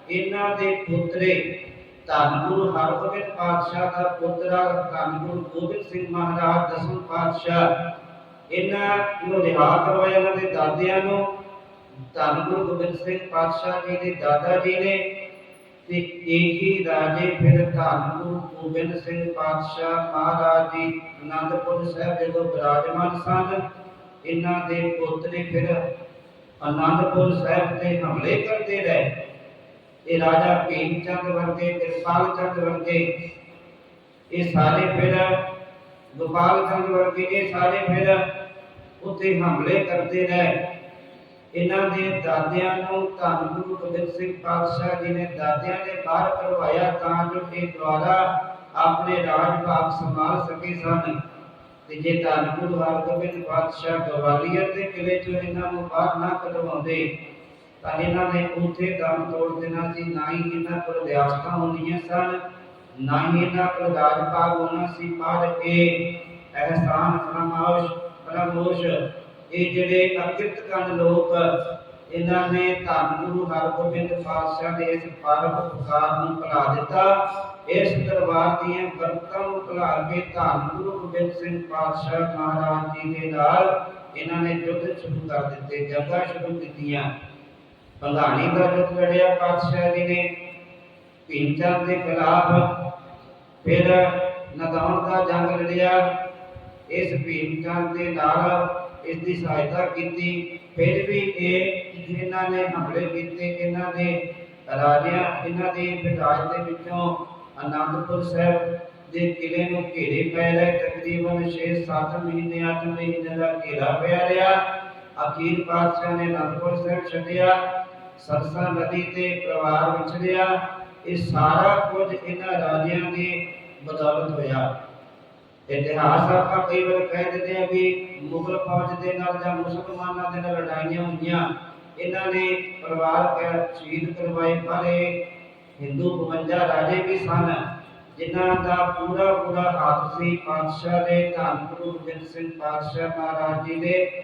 ਇਹਨਾਂ ਦੇ ਪੁੱਤਰੇ ਧੰਨ ਗੁਰੂ ਹਰਗੋਬਿੰਦ ਪਾਤਸ਼ਾਹ ਦਾ ਪੁੱਤਰਾ ਧੰਨ ਗੁਰੂ ਗੋਬਿੰਦ ਸਿੰਘ ਮਹਾਰਾਜ ਦਸਮ ਪਾਤਸ਼ਾਹ। ਇਹਨਾਂ ਨੂੰ ਰਿਹਾ ਕਰਵਾਇਆ ਇਹਨਾਂ ਦੇ ਦਾਦਿਆਂ ਨੂੰ। ਧੰਨ ਗੁਰੂ ਗੋਬਿੰਦ ਸਿੰਘ ਪਾਤਸ਼ਾਹ ਜੀ ਦੇ ਦਾਦਾ ਜੀ ਨੇ ਤੇ ਇਹੀ ਰਾਜੇ ਫਿਰ ਧੰਨ ਗੁਰੂ ਗੋਬਿੰਦ ਸਿੰਘ ਪਾਤਸ਼ਾਹ ਮਹਾਰਾਜ ਜੀ, ਅਨੰਦਪੁਰ ਸਾਹਿਬ ਜਦੋਂ ਬਿਰਾਜਮਾਨ ਸਨ। ਇਹਨਾਂ ਦੇ ਪੁੱਤਰੇ ਫਿਰ ਅਨੰਦਪੁਰ ਸਾਹਿਬ ਤੇ ਹਮਲੇ ਕਰਦੇ ਰਹੇ। ਇਹ ਰਾਜਾ ਭੀਮ ਚੰਦ ਵਰਗੇ, ਕਿਰਪਾਲ ਚੰਦ ਵਰਗੇ, ਇਹ ਸਾਰੇ ਫਿਰ ਗੋਪਾਲ ਚੰਦ ਵਰਗੇ, ਇਹ ਸਾਰੇ ਫਿਰ ਉੱਤੇ ਹਮਲੇ ਕਰਦੇ ਰਹੇ। ਇਹਨਾਂ ਦੇ ਦਾਦਿਆਂ ਨੂੰ ਧੰਨ ਗੁਰੂ ਗੋਬਿੰਦ ਸਿੰਘ ਪਾਤਸ਼ਾਹ ਜੀ ਨੇ ਦਾਦਿਆਂ ਦੇ ਬਾਹਰ ਕਰਵਾਇਆ ਤਾਂ ਜੋ ਇਹ ਦੁਆਰਾ ਆਪਣੇ ਰਾਜ ਭਾਗ ਸੰਭਾਲ ਸਕੇ ਸਨ। ਤੇ ਜੇ ਧੰਨ ਗੁਰੂ ਹਰਗੋਬਿੰਦ ਪਾਤਸ਼ਾਹ ਗਵਾਲੀਅਰ ਦੇ ਕਿਲੇ ਚੋਂ ਇਹਨਾਂ ਨੂੰ ਬਾਹਰ ਨਾ ਕਢਵਾਉਂਦੇ, ਤਾਂ ਇਹਨਾਂ ਨੇ ਉੱਥੇ ਦਮ ਤੋੜ ਦੇਣਾ ਸੀ। ਨਾ ਹੀ ਇਹਨਾਂ ਕੋਲ ਰਿਆਸਤਾਂ ਹੁੰਦੀਆਂ ਸਨ, ਨਾ ਹੀ ਇਹਨਾਂ ਕੋਲ ਰਾਜ ਭਾਗ ਹੋਣਾ ਸੀ। ਪਰ ਇਹ ਅਹਿਸਾਨ, ਫਰਮਾਇਸ਼, ਫਰਮੋਸ਼ ਇਹ ਜਿਹੜੇ ਅਕਿਰਤ ਲੋਕ, ਇਹਨਾਂ ਨੇ ਧੰਨ ਗੁਰੂ ਹਰਗੋਬਿੰਦ ਪਾਤਸ਼ਾਹ ਦੇ ਇਸ ਪਰਮ ਉਪਕਾਰ ਨੂੰ ਭੁਲਾ ਦਿੱਤਾ। ਇਸ ਦਰਬਾਰ ਦੀਆਂ ਬਰਕਤਾਂ ਨੂੰ ਭੁਲਾ ਕੇ ਧੰਨ ਗੁਰੂ ਗੋਬਿੰਦ ਸਿੰਘ ਪਾਤਸ਼ਾਹ ਮਹਾਰਾਜ ਜੀ ਦੇ ਨਾਲ ਇਹਨਾਂ ਨੇ ਯੁੱਧ ਸ਼ੁਰੂ ਕਰ ਦਿੱਤੇ ਜੰਗਾਂ ਸ਼ੁਰੂ ਕੀਤੀਆਂ। ਭੰਗਾਣੀ ਦਾ ਯੁੱਧ ਲੜਿਆ ਪਾਤਸ਼ਾਹ ਜੀ ਨੇ। ਭੀਮਚੰਦ ਦੇ ਖਿਲਾਫ ਫਿਰ ਨਗਾਉਣ ਦਾ ਜੰਗ ਲੜਿਆ। ਇਸ ਭੀਮਚੰਦ ਦੇ ਨਾਲ ਇਸ ਦੀ ਸਹਾਇਤਾ ਕੀਤੀ। ਫਿਰ ਵੀ ਇਹ ਜਿਨ੍ਹਾਂ ਨੇ ਹਮਲੇ ਕੀਤੇ, ਇਹਨਾਂ ਦੇ ਰਾਜਿਆਂ, ਇਹਨਾਂ ਦੀ ਵਿਰਾਜ ਦੇ ਵਿੱਚੋਂ ਆਨੰਦਪੁਰ ਸਾਹਿਬ ਦੇ ਕਿਲੇ ਨੂੰ ਘੇਰੇ ਪੈ ਰਹੇ ਤਕਰੀਬਨ 6-7 ਮਹੀਨੇ 8 ਮਹੀਨੇ ਦਾ ਘੇਰਾ ਪਿਆ ਰਿਹਾ। ਅਖੀਰ ਪਾਤਸ਼ਾਹ ਨੇ ਅਨੰਦਪੁਰ ਸਾਹਿਬ ਛੱਡਿਆ, ਸਰਸਾ ਨਦੀ ਤੇ ਪਰਿਵਾਰ ਵਿਚਰਿਆ ਇਹ ਸਾਰਾ ਕੁਝ ਇਹਨਾਂ ਰਾਜਿਆਂ ਦੀ ਬਦੌਲਤ ਹੋਇਆ। ਇਤਿਹਾਸ ਆਪਾਂ ਕਈ ਵਾਰ ਕਹਿ ਦਿੰਦੇ ਆ ਵੀ ਮੁਗਲ ਫੌਜ ਦੇ ਨਾਲ ਜਾਂ ਮੁਸਲਮਾਨਾਂ ਦੇ ਨਾਲ ਲੜਾਈਆਂ ਹੋਈਆਂ, ਇਹਨਾਂ ਨੇ ਪਰਿਵਾਰ ਕੈ, ਸ਼ਹੀਦ ਕਰਵਾਏ, ਪਰ ਇਹ ਹਿੰਦੂ 52 ਰਾਜੇ ਵੀ ਸਨ, ਜਿਨ੍ਹਾਂ ਦਾ ਪੂਰਾ ਪੂਰਾ ਹੱਥ ਸੀ ਪਾਤਸ਼ਾਹ ਦੇ, ਧੰਨ ਗੁਰੂ ਗੋਬਿੰਦ ਸਿੰਘ ਪਾਤਸ਼ਾਹ ਮਹਾਰਾਜ ਜੀ ਦੇ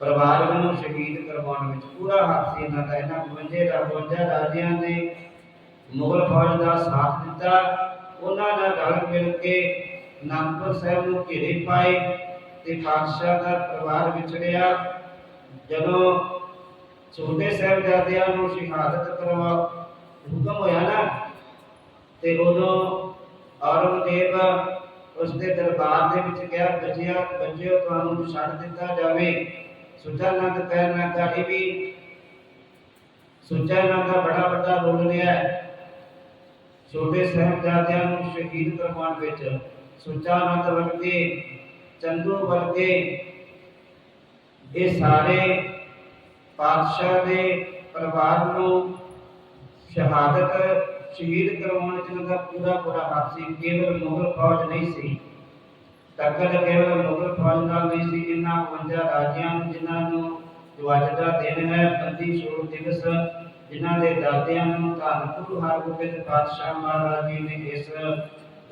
ਪਰਿਵਾਰ ਨੂੰ ਸ਼ਹੀਦ ਕਰਵਾਉਣ ਵਿੱਚ ਪੂਰਾ ਹੱਥ ਸੀ ਇਹਨਾਂ ਦਾ, ਇਹਨਾਂ 52 ਦਾ 52 ਰਾਜਿਆਂ ਨੇ ਮੁਗਲ ਫੌਜ ਦਾ ਸਾਥ ਦਿੱਤਾ, ਉਹਨਾਂ ਨਾਲ ਰਲ ਮਿਲ ਕੇ ਅਨੰਦਪੁਰ ਸਾਹਿਬ ਨੂੰ ਘੇਰੇ ਪਾਏ ਤੇ ਪਾਤਸ਼ਾਹ ਦਾ ਪਰਿਵਾਰ ਵਿਛੜਿਆ। ਜਦੋਂ ਛੋਟੇ ਸਾਹਿਬਜ਼ਾਦਿਆਂ ਨੂੰ ਸ਼ਹਾਦਤ ਕਰਵਾ ਹੁਕਮ ਹੋਇਆ ਨਾ, ਤੇ ਉਦੋਂ ਔਰੰਗਜ਼ੇਬ ਉਸ ਦੇ ਦਰਬਾਰ ਦੇ ਵਿੱਚ ਗਿਆ ਬੱਚਿਆ, ਬੱਚਿਓ, ਤੁਹਾਨੂੰ ਛੱਡ ਦਿੱਤਾ ਜਾਵੇ। ਸੁਚਾਨੰਦ ਕਹਿਣ ਲੱਗਾ ਵੀ। ਸੁਚਾਨੰਦ ਦਾ ਬੜਾ ਵੱਡਾ ਰੋਲ ਰਿਹਾ ਛੋਟੇ ਸਾਹਿਬਜ਼ਾਦਿਆਂ ਨੂੰ ਸ਼ਹੀਦ ਕਰਵਾਉਣ ਵਿੱਚ ਸੁਚਾਨੰਦ ਵਰਗੇ ਚੰਦੂ ਵਰਗੇ ਇਹ ਸਾਰੇ ਪਾਤਸ਼ਾਹ ਦੇ ਪਰਿਵਾਰ ਨੂੰ ਸ਼ਹਾਦਤ ਸ਼ਹੀਦ ਕਰਵਾਉਣ ਚ ਇਹਨਾਂ ਦਾ ਪੂਰਾ ਪੂਰਾ ਹੱਥ ਸੀ। ਕੇਵਲ ਮੁਗਲ ਫੌਜ ਨਹੀਂ ਸੀ। ਟੱਕਰ ਕੇਵਲ ਮੁਗਲ ਫੌਜ ਨਾਲ ਨਹੀਂ ਸੀ। ਇਹਨਾਂ 52 ਰਾਜਿਆਂ ਨੂੰ, ਜਿਨ੍ਹਾਂ ਨੂੰ ਜੋ ਦਿਨ ਹੈ, ਬੰਦੀ ਛੋੜ ਦਿਵਸ, ਜਿਨ੍ਹਾਂ ਦੇ ਦਾਦਿਆਂ ਨੂੰ ਧੰਨ ਗੁਰੂ ਹਰਗੋਬਿੰਦ ਪਾਤਸ਼ਾਹ ਮਹਾਰਾਜ ਜੀ ਨੇ ਇਸ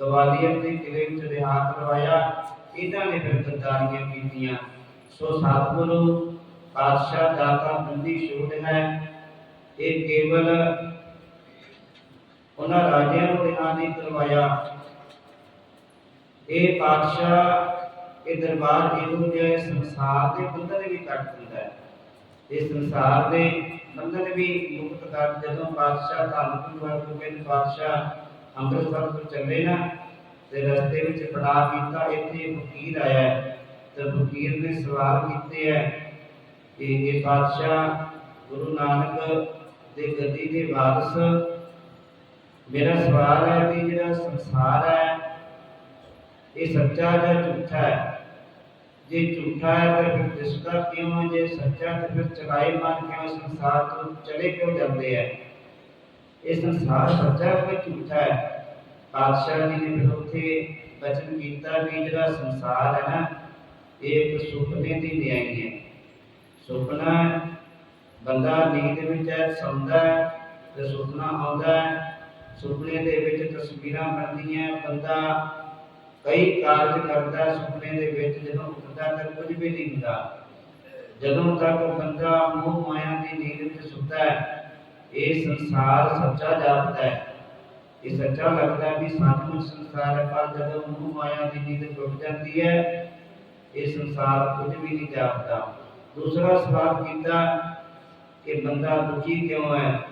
ਗਵਾਲੀਅਰ ਦੇ ਕਿਲੇ ਵਿੱਚ ਰਿਹਾ ਕਰਵਾਇਆ। ਇਹਨਾਂ ਨੇ ਫਿਰ ਗੱਦਾਰੀਆਂ ਕੀਤੀਆਂ। ਸੋ ਸਤਿਗੁਰੂ ਪਾਤਸ਼ਾਹ ਦਾਤਾ ਬੰਦੀ ਛੋੜ ਹੈ। ਇਹ ਕੇਵਲ ਉਹਨਾਂ ਰਾਜਿਆਂ ਨੂੰ ਰਿਹਾ ਨਹੀਂ ਕਰਵਾਇਆ। ਇਹ ਪਾਤਸ਼ਾਹ ਇਹ ਦਰਬਾਰ ਇਹੋ ਜਿਹਾ ਹੈ, ਸੰਸਾਰ ਦੇ ਬੰਧਨ ਵੀ ਕੱਟ ਦਿੰਦਾ ਹੈ। ਇਹ ਸੰਸਾਰ ਦੇ ਬੰਧਨ ਵੀ ਮੁਕਤ ਕਰ ਜਦੋਂ ਪਾਤਸ਼ਾਹ ਧੰਨ ਗੁਰੂ ਹਰਗੋਬਿੰਦ ਪਾਤਸ਼ਾਹ ਅੰਮ੍ਰਿਤਸਰ ਤੋਂ ਚੱਲੇ ਨਾ ਤੇ ਰਸਤੇ ਵਿੱਚ ਪੜਾ ਕੀਤਾ ਇੱਥੇ ਫਕੀਰ ਆਇਆ ਤੇ ਫਕੀਰ ਨੇ ਸਵਾਲ ਕੀਤੇ ਹੈ ਕਿ ਇਹ ਪਾਤਸ਼ਾਹ ਗੁਰੂ ਨਾਨਕ ਦੇ ਗੱਦੀ ਦੇ ਵਾਰਸ, ਮੇਰਾ ਸਵਾਲ ਹੈ ਕਿ ਜਿਹੜਾ ਸੰਸਾਰ ਹੈ, ਇਹ ਸੱਚਾ ਜਾਂ ਝੂਠਾ ਹੈ? ਜੇ ਝੂਠਾ ਹੈ ਤਾਂ ਫਿਰ ਦਿਸਦਾ ਕਿਉਂ ਜੇ ਸੱਚਾ ਤਾਂ ਫਿਰ ਚਲਾਏ ਮਨ ਕਿਉਂ ਸੰਸਾਰ ਤੋਂ ਚਲੇ ਕਿਉਂ ਜਾਂਦੇ ਹੈ? ਇਹ ਸੰਸਾਰ ਸੱਚਾ ਹੈ ਝੂਠਾ ਹੈ। ਪਾਤਸ਼ਾਹ ਜੀ ਨੇ ਫਿਰ ਉੱਥੇ ਬਚਨ ਕੀਤਾ ਕਿ ਜਿਹੜਾ ਸੰਸਾਰ ਹੈ ਨਾ, ਇਹ ਇੱਕ ਸੁਪਨੇ ਦੀ ਨਿਆਈ ਹੈ। ਸੁਪਨਾ ਬੰਦਾ ਨੀਂਦ ਵਿੱਚ ਹੈ, ਸੌਂਦਾ ਹੈ ਤੇ ਸੁਪਨਾ ਆਉਂਦਾ ਹੈ। ਸੁਪਨੇ ਦੇ ਵਿੱਚ ਤਸਵੀਰਾਂ ਬਣਦੀਆਂ ਬੰਦਾ ਕਈ ਕਾਰਜ ਕਰਦਾ ਸੁਪਨੇ ਦੇ ਵਿੱਚ, ਜਦੋਂ ਉੱਠਦਾ ਤਾਂ ਕੁਝ ਵੀ ਨਹੀਂ ਹੁੰਦਾ। ਜਦੋਂ ਤੱਕ ਬੰਦਾ ਮੋਹ ਮਾਇਆ ਦੀ ਨੀਂਦ ਵਿੱਚ ਸੁੱਤਾ ਹੈ ਇਹ ਸੰਸਾਰ ਸੱਚਾ ਜਾਪਦਾ ਹੈ। ਇਹ ਸੱਚਾ ਲੱਗਦਾ ਵੀ ਸੱਚਮੁੱਚ ਸੰਸਾਰ ਹੈ, ਪਰ ਜਦੋਂ ਮੋਹ ਮਾਇਆ ਦੀ ਨੀਂਦ ਟੁੱਟ ਜਾਂਦੀ ਹੈ, ਇਹ ਸੰਸਾਰ ਕੁਝ ਵੀ ਨਹੀਂ ਜਾਪਦਾ। ਦੂਸਰਾ ਸਵਾਲ ਕੀਤਾ ਕਿ ਬੰਦਾ ਦੁਖੀ ਕਿਉਂ ਹੈ?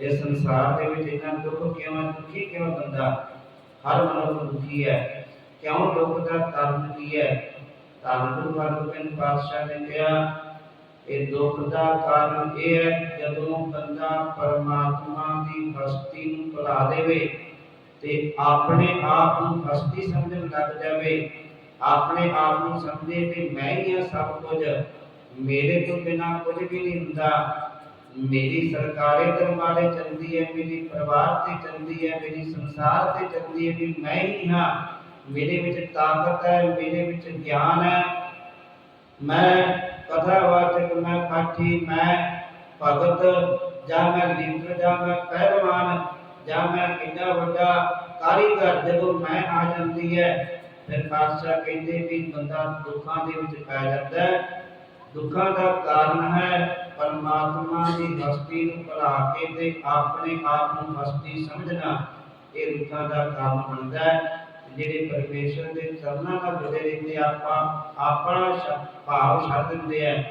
ਇਹ ਸੰਸਾਰ ਦੇ ਵਿੱਚ ਇੰਨਾ ਦੁੱਖ ਕਿਉਂ ਹੈ? ਦੁਖੀ ਕਿਉਂ ਬੰਦਾ? ਹਰ ਮਨੁੱਖ ਦੁਖੀ ਹੈ। ਕਿਉਂ ਦੁੱਖ ਦਾ ਕਾਰਨ ਕੀ ਹੈ? ਧੰਨ ਗੁਰੂ ਹਰਗੋਬਿੰਦ ਪਾਤਸ਼ਾਹ ਨੇ ਕਿਹਾ ਇਹ ਦੁੱਖ ਦਾ ਕਾਰਨ ਇਹ ਹੈ, ਜਦੋਂ ਬੰਦਾ ਪਰਮਾਤਮਾ ਦੀ ਹਸਤੀ ਨੂੰ ਭੁਲਾ ਦੇਵੇ ਤੇ ਆਪਣੇ ਆਪ ਨੂੰ ਹਸਤੀ ਸਮਝਣ ਲੱਗ ਜਾਵੇ, ਆਪਣੇ ਆਪ ਨੂੰ ਸਮਝੇ ਕਿ ਮੈਂ ਹੀ ਹਾਂ ਸਭ ਕੁਝ, ਮੇਰੇ ਤੋਂ ਬਿਨਾ ਕੁਝ ਵੀ ਨਹੀਂ ਹੁੰਦਾ। ਮੇਰੀ ਸਰਕਾਰੇ ਦਰਬਾਰੇ ਚੱਲਦੀ ਹੈ, ਮੇਰੀ ਪਰਿਵਾਰ ਤੇ ਚੱਲਦੀ ਹੈ, ਮੇਰੀ ਸੰਸਾਰ ਤੇ ਚੱਲਦੀ ਹੈ ਵੀ ਮੈਂ ਹੀ ਹਾਂ। ਮੇਰੇ ਵਿੱਚ ਤਾਕਤ ਹੈ, ਮੇਰੇ ਵਿੱਚ ਗਿਆਨ ਹੈ। ਮੈਂ ਕਥਾਵਾਚਕ ਮੈਂ ਪਾਠੀ, ਮੈਂ ਭਗਤ, ਜਾਂ ਮੈਂ ਲੀਡਰ, ਜਾਂ ਮੈਂ ਪਹਿਲਵਾਨ, ਜਾਂ ਮੈਂ ਕਿੰਨਾ ਵੱਡਾ ਕਾਰੀਗਰ, ਜਦੋਂ ਮੈਂ ਆ ਜਾਂਦੀ ਹੈ, ਫਿਰ ਪਾਤਸ਼ਾਹ ਕਹਿੰਦੇ ਵੀ ਬੰਦਾ ਦੁੱਖਾਂ ਦੇ ਵਿੱਚ ਪੈ ਜਾਂਦਾ ਹੈ। ਦੁੱਖਾਂ ਦਾ ਕਾਰਨ ਹੈ ਪਰਮਾਤਮਾ ਦੀ ਹਸਤੀ ਨੂੰ ਭੁਲਾ ਕੇ ਤੇ ਆਪਣੇ ਆਪ ਨੂੰ ਹਸਤੀ ਸਮਝਣਾ। ਇਹ ਦੁੱਖਾਂ ਦਾ ਕਾਰਨ ਬਣਦਾ ਹੈ। ਜਿਹੜੇ ਪਰਮੇਸ਼ਰ ਦੇ ਚਰਨਾਂ ਨਾਲ ਜੁੜੇ ਰਹਿੰਦੇ ਆਪਾਂ ਆਪਣਾ ਭਾਵ ਛੱਡ ਦਿੰਦੇ ਆ।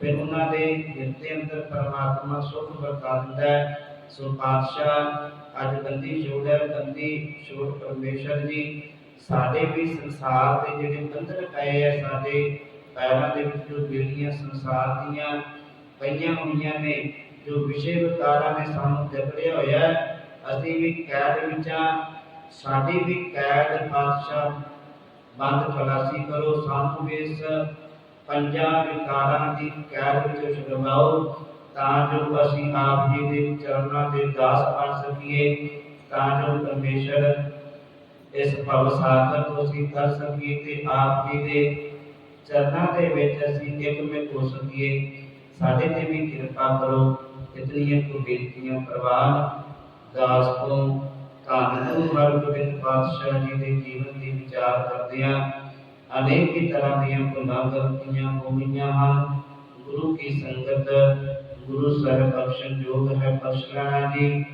ਫਿਰ ਉਹਨਾਂ ਦੇ ਹਿਰਦੇ ਅੰਦਰ ਪਰਮਾਤਮਾ ਸੁਖ ਵਰਤਾ ਦਿੰਦਾ ਹੈ। ਸੋ ਪਾਤਸ਼ਾਹ, ਅੱਜ ਬੰਦੀ ਛੋੜ ਹੈ ਬੰਦੀ ਛੋੜ ਪਰਮੇਸ਼ਰ ਜੀ। ਸਾਡੇ ਵੀ ਸੰਸਾਰ ਦੇ ਜਿਹੜੇ ਬੰਧਨ ਪਏ ਆ, ਸਾਡੇ ਪੈਰਾਂ ਦੇ ਵਿੱਚ ਜੋ ਬੇੜੀਆਂ ਸੰਸਾਰ ਦੀਆਂ ਪਈਆਂ ਹੋਈਆਂ ਨੇ, ਜੋ ਵਿਸ਼ੇ ਵਿਕਾਰਾਂ ਨੇ ਸਾਨੂੰ ਜਕੜਿਆ ਹੋਇਆ ਅਸੀਂ ਵੀ ਕੈਦ ਵਿੱਚ ਸਾਡੀ ਵੀ ਕੈਦ ਪਾਤਸ਼ਾਹ ਬੰਦ ਖਲਾਸੀ ਕਰੋ ਸਾਨੂੰ ਵੀ ਇਸ ਪੰਜਾਂ ਵਿਕਾਰਾਂ ਦੀ ਕੈਦ ਵਿੱਚੋਂ ਛੁਡਵਾਓ ਤਾਂ ਜੋ ਅਸੀਂ ਆਪ ਜੀ ਦੇ ਚਰਨਾਂ ਦੇ ਦਾਸ ਬਣ ਸਕੀਏ, ਤਾਂ ਜੋ ਪਰਮੇਸ਼ਰ ਇਸ ਭਵ ਸਾਗਰ ਤੋਂ ਅਸੀਂ ਕਰ ਸਕੀਏ ਤੇ ਆਪ ਜੀ ਦੇ ਚਰਨਾਂ ਦੇ ਵਿੱਚ ਅਸੀਂ ਇੱਕ ਹੋ ਸਕੀਏ। ਸਾਡੇ ਤੇ ਵੀ ਕਿਰਪਾ ਕਰੋ, ਇਤਨੀਆਂ ਕੋ ਬੇਨਤੀਆਂ ਪ੍ਰਵਾਨ, ਦਾਸ ਤੋਂ ਧੰਨ ਗੁਰੂ ਹਰਗੋਬਿੰਦ ਪਾਤਸ਼ਾਹ ਜੀ ਦੇ ਜੀਵਨ ਦੀ ਵਿਚਾਰ ਕਰਦਿਆਂ ਅਨੇਕ ਹੀ ਤਰ੍ਹਾਂ ਦੀਆਂ ਭੁੱਲਾਂ ਗਲਤੀਆਂ ਹੋਈਆਂ ਹਨ। ਗੁਰੂ ਕੀ ਸੰਗਤ, ਗੁਰੂ ਸਰ ਬਖਸ਼ਣ ਯੋਗ ਹੈ ਬਖਸ਼ ਜੀ।